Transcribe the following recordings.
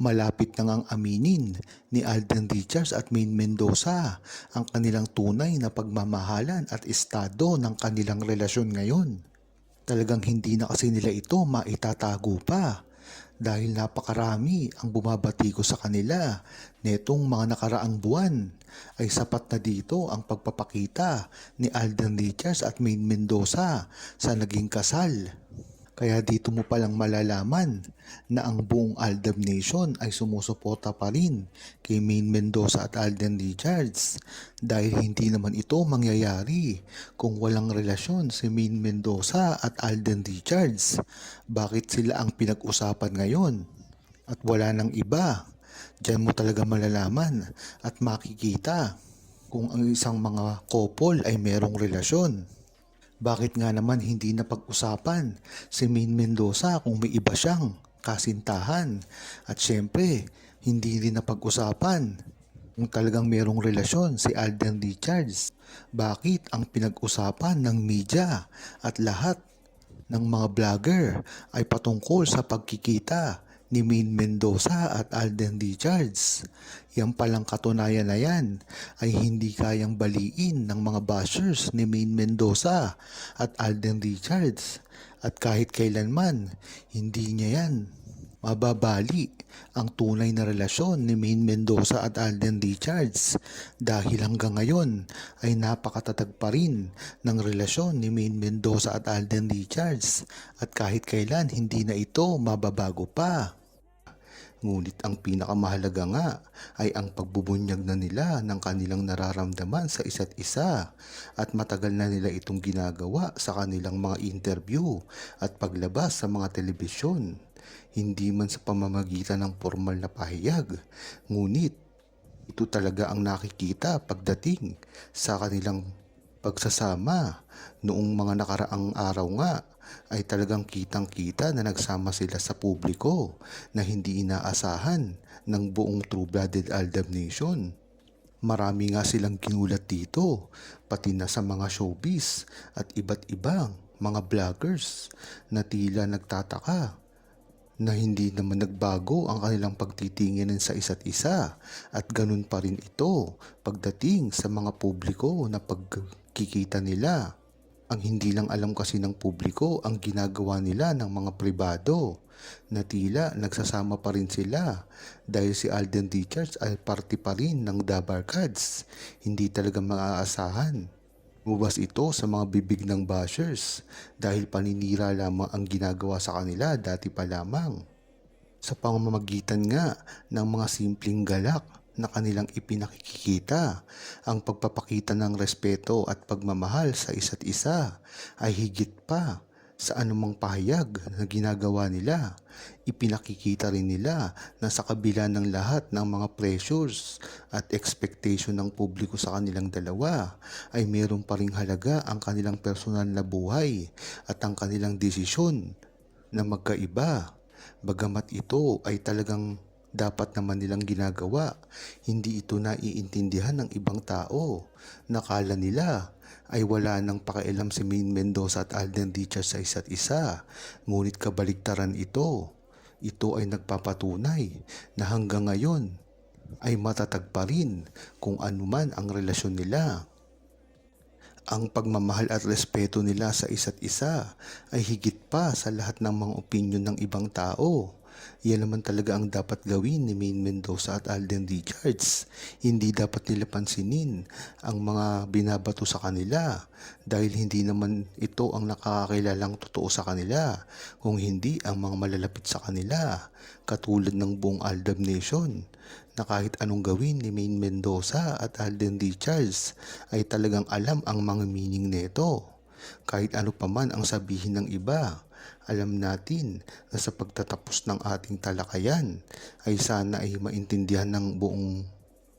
Malapit na ngang aminin ni Alden Richards at Maine Mendoza ang kanilang tunay na pagmamahalan at estado ng kanilang relasyon ngayon. Talagang hindi na kasi nila ito maitatago pa dahil napakarami ang bumabati ko sa kanila netong mga nakaraang buwan ay sapat na dito ang pagpapakita ni Alden Richards at Maine Mendoza sa naging kasal. Kaya dito mo palang malalaman na ang buong Aldab Nation ay sumusuporta pa rin kay Maine Mendoza at Alden Richards dahil hindi naman ito mangyayari kung walang relasyon si Maine Mendoza at Alden Richards. Bakit sila ang pinag-usapan ngayon? At wala nang iba. Diyan mo talaga malalaman at makikita kung ang isang mga couple ay merong relasyon. Bakit nga naman hindi na pag-usapan si Maine Mendoza kung may iba siyang kasintahan? At syempre, hindi rin na pag-usapan kung talagang merong relasyon si Alden Richards. Bakit ang pinag-usapan ng media at lahat ng mga vlogger ay patungkol sa pagkikita ni Maine Mendoza at Alden Richards. Yan palang katunayan na yan ay hindi kayang baliin ng mga bashers ni Maine Mendoza at Alden Richards. At kahit kailanman, hindi niya yan mababali ang tunay na relasyon ni Maine Mendoza at Alden Richards dahil hanggang ngayon ay napakatatag pa rin ng relasyon ni Maine Mendoza at Alden Richards at kahit kailan hindi na ito mababago pa. Ngunit ang pinakamahalaga nga ay ang pagbubunyag na nila ng kanilang nararamdaman sa isa't isa at matagal na nila itong ginagawa sa kanilang mga interview at paglabas sa mga telebisyon. Hindi man sa pamamagitan ng formal na pahayag, ngunit ito talaga ang nakikita pagdating sa kanilang pagsasama noong mga nakaraang araw nga ay talagang kitang-kita na nagsama sila sa publiko na hindi inaasahan ng buong True-Blooded Aldab Nation. Marami nga silang ginulat dito, pati na sa mga showbiz at iba't ibang mga vloggers na tila nagtataka na hindi naman nagbago ang kanilang pagtitingin sa isa't isa at ganun pa rin ito pagdating sa mga publiko na pagkikita nila. Ang hindi lang alam kasi ng publiko ang ginagawa nila ng mga pribado na tila nagsasama pa rin sila dahil si Alden Richards ay party pa rin ng Dabarkads. Hindi talaga maaasahan. Mubas ito sa mga bibig ng bashers dahil paninira lamang ang ginagawa sa kanila dati pa lamang. Sa pamamagitan nga ng mga simpleng galak na kanilang ipinakikita, ang pagpapakita ng respeto at pagmamahal sa isa't isa ay higit pa sa anumang pahayag na ginagawa nila. Ipinakikita rin nila na sa kabila ng lahat ng mga pressures at expectation ng publiko sa kanilang dalawa ay meron pa ring halaga ang kanilang personal na buhay at ang kanilang desisyon na magkaiba. Bagamat ito ay talagang dapat naman nilang ginagawa. Hindi ito naiintindihan ng ibang tao. Nakala nila ay wala nang pakialam si Maine Mendoza at Alden Richards sa isa't isa. Ngunit kabaligtaran ito. Ito ay nagpapatunay na hanggang ngayon ay matatag pa rin kung anuman ang relasyon nila. Ang pagmamahal at respeto nila sa isa't isa ay higit pa sa lahat ng mga opinyon ng ibang tao. Yan naman talaga ang dapat gawin ni Maine Mendoza at Alden Richards. Hindi dapat nila pansinin ang mga binabato sa kanila dahil hindi naman ito ang nakakakilalang totoo sa kanila kung hindi ang mga malalapit sa kanila katulad ng buong Aldab Nation na kahit anong gawin ni Maine Mendoza at Alden Richards ay talagang alam ang mga meaning nito. Kahit ano pa man ang sabihin ng iba, alam natin na sa pagtatapos ng ating talakayan ay sana ay maintindihan ng buong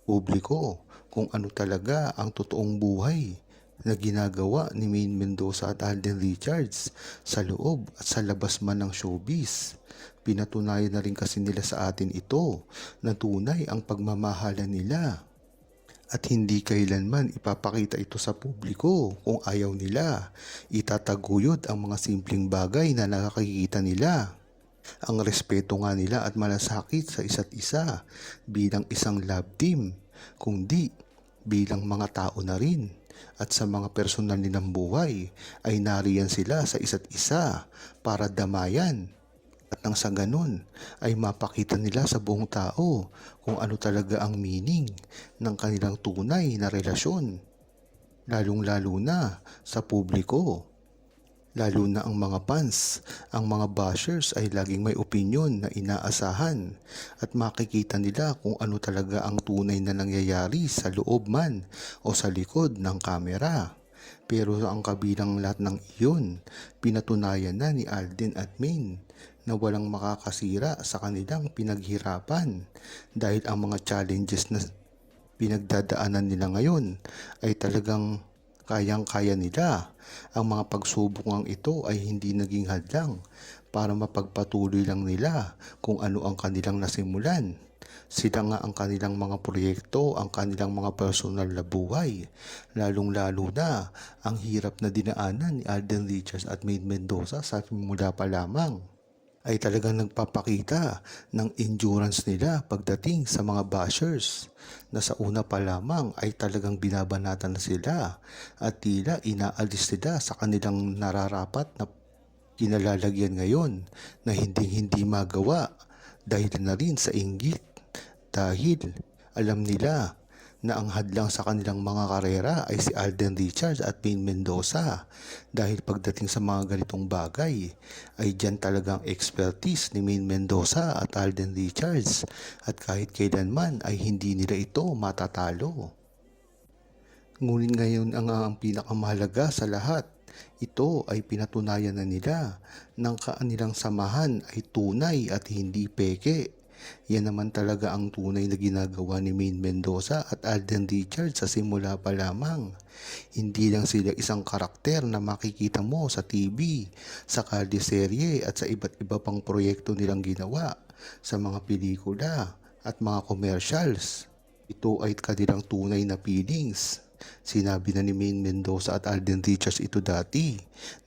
publiko kung ano talaga ang totoong buhay na ginagawa ni Maine Mendoza at Alden Richards sa loob at sa labas man ng showbiz. Pinatunayan na rin kasi nila sa atin ito na tunay ang pagmamahalan nila at hindi kailanman ipapakita ito sa publiko kung ayaw nila. Itataguyod ang mga simpleng bagay na nakakikita nila. Ang respeto nga nila at malasakit sa isa't isa bilang isang love team, kundi bilang mga tao na rin. At sa mga personal nilang buhay ay nariyan sila sa isa't isa para damayan. At nang sa ganun ay mapakita nila sa buong tao kung ano talaga ang meaning ng kanilang tunay na relasyon. Lalong-lalo na sa publiko. Lalo na ang mga fans, ang mga bashers ay laging may opinion na inaasahan at makikita nila kung ano talaga ang tunay na nangyayari sa loob man o sa likod ng kamera. Pero ang kabilang lahat ng iyon, pinatunayan na ni Alden at Maine na walang makakasira sa kanilang pinaghirapan dahil ang mga challenges na pinagdadaanan nila ngayon ay talagang kayang-kaya nila. Ang mga pagsubok ito ay hindi naging hadlang para mapagpatuloy lang nila kung ano ang kanilang nasimulan. Sila nga ang kanilang mga proyekto, ang kanilang mga personal na buhay. Lalong-lalo na ang hirap na dinaanan ni Alden Richards at Maid Mendoza sa mula pa lamang ay talagang nagpapakita ng endurance nila pagdating sa mga bashers na sa una pa lamang ay talagang binabanatan na sila at tila inaalis nila sa kanilang nararapat na kinalalagyan ngayon na hindi hindi magawa dahil na rin sa inggit dahil alam nila na ang hadlang sa kanilang mga karera ay si Alden Richards at Maine Mendoza dahil pagdating sa mga ganitong bagay ay dyan talagang expertise ni Maine Mendoza at Alden Richards at kahit kailanman ay hindi nila ito matatalo. Ngunit ngayon ang, ang pinakamahalaga sa lahat, ito ay pinatunayan na nila ng kanilang samahan ay tunay at hindi peke. Yan naman talaga ang tunay na ginagawa ni Maine Mendoza at Alden Richards sa simula pa lamang. Hindi lang sila isang karakter na makikita mo sa TV, sa kaldeserye at sa iba't iba pang proyekto nilang ginawa sa mga pelikula at mga commercials. Ito ay kanilang tunay na feelings. Sinabi na ni Maine Mendoza at Alden Richards ito dati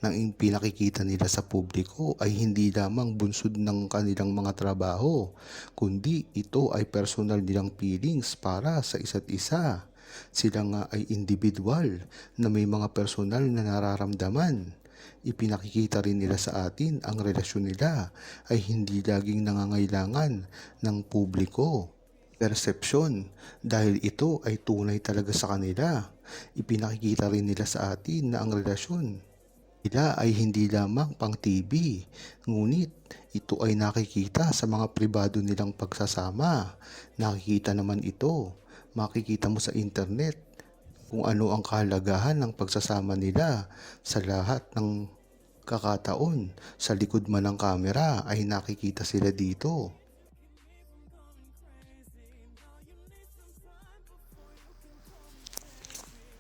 nang ang pinakikita nila sa publiko ay hindi lamang bunsod ng kanilang mga trabaho, kundi ito ay personal nilang feelings para sa isa't isa. Sila nga ay individual na may mga personal na nararamdaman. Ipinakikita rin nila sa atin ang relasyon nila ay hindi laging nangangailangan ng publiko persepsyon dahil ito ay tunay talaga sa kanila. Ipinakikita rin nila sa atin na ang relasyon nila ay hindi lamang pang TV, ngunit ito ay nakikita sa mga pribado nilang pagsasama. Nakikita naman ito, makikita mo sa internet kung ano ang kahalagahan ng pagsasama nila sa lahat ng kakataon. Sa likod man ng kamera ay nakikita sila dito.